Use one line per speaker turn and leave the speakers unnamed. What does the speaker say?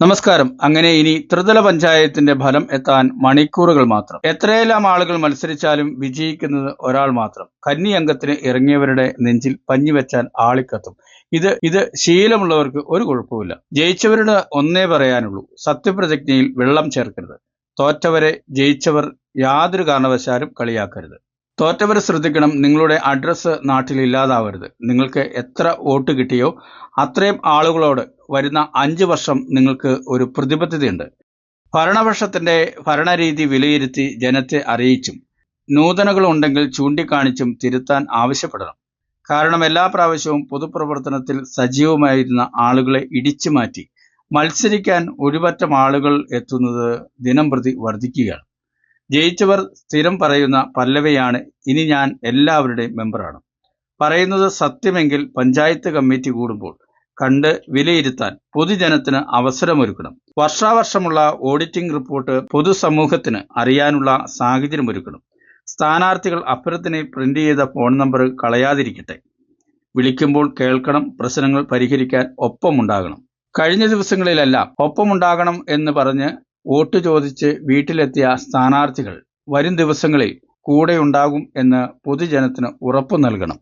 നമസ്കാരം. അങ്ങനെ ഇനി ത്രിതല പഞ്ചായത്തിന്റെ ഫലം എത്താൻ മണിക്കൂറുകൾ മാത്രം. എത്രയെല്ലാം ആളുകൾ മത്സരിച്ചാലും വിജയിക്കുന്നത് ഒരാൾ മാത്രം. കന്നി അംഗത്തിന് ഇറങ്ങിയവരുടെ നെഞ്ചിൽ പഞ്ഞുവെച്ചാൽ ആളിക്കത്തും. ഇത് ഇത് ശീലമുള്ളവർക്ക് ഒരു കുഴപ്പമില്ല ജയിച്ചവരുടെ ഒന്നേ പറയാനുള്ളൂ. സത്യപ്രതിജ്ഞയിൽ വെള്ളം ചേർക്കരുത്. തോറ്റവരെ ജയിച്ചവർ യാതൊരു കാരണവശാലും കളിയാക്കരുത്. തോറ്റവർ ശ്രദ്ധിക്കണം. നിങ്ങളുടെ അഡ്രസ്സ് നാട്ടിൽ ഇല്ലാതാവരുത്. നിങ്ങൾക്ക് എത്ര വോട്ട് കിട്ടിയോ അത്രയും ആളുകളോട് വരുന്ന അഞ്ച് വർഷം നിങ്ങൾക്ക് ഒരു പ്രതിബദ്ധതയുണ്ട്. ഭരണപക്ഷത്തിന്റെ ഭരണരീതി വിലയിരുത്തി ജനത്തെ അറിയിച്ചും നൂതനകൾ ഉണ്ടെങ്കിൽ ചൂണ്ടിക്കാണിച്ചും തിരുത്താൻ ആവശ്യപ്പെടണം. കാരണം എല്ലാ പ്രാവശ്യവും പൊതുപ്രവർത്തനത്തിൽ സജീവമായിരുന്ന ആളുകളെ ഇടിച്ചു മാറ്റി മത്സരിക്കാൻ ഒരുപറ്റം ആളുകൾ എത്തുന്നത് ദിനം പ്രതി വർദ്ധിക്കുകയാണ്. ജയിച്ചവർ സ്ഥിരം പറയുന്ന പല്ലവയാണ് ഇനി ഞാൻ എല്ലാവരുടെയും മെമ്പറാണ്. പറയുന്നത് സത്യമെങ്കിൽ പഞ്ചായത്ത് കമ്മിറ്റി കൂടുമ്പോൾ കണ്ട് വിലയിരുത്താൻ പൊതുജനത്തിന് അവസരമൊരുക്കണം. വർഷാവർഷമുള്ള ഓഡിറ്റിംഗ് റിപ്പോർട്ട് പൊതുസമൂഹത്തിന് അറിയാനുള്ള സാഹചര്യമൊരുക്കണം. സ്ഥാനാർത്ഥികൾ അപ്പുറത്തിനെ പ്രിന്റ് ചെയ്ത ഫോൺ നമ്പർ കളയാതിരിക്കട്ടെ. വിളിക്കുമ്പോൾ കേൾക്കണം പ്രശ്നങ്ങൾ പരിഹരിക്കാൻ ഒപ്പമുണ്ടാകണം. കഴിഞ്ഞ ദിവസങ്ങളിലെല്ലാം ഒപ്പമുണ്ടാകണം എന്ന് പറഞ്ഞ് വോട്ട് ചോദിച്ച് വീട്ടിലെത്തിയ സ്ഥാനാർത്ഥികൾ വരും ദിവസങ്ങളിൽ കൂടെയുണ്ടാകും എന്ന് പൊതുജനത്തിന് ഉറപ്പു നൽകണം.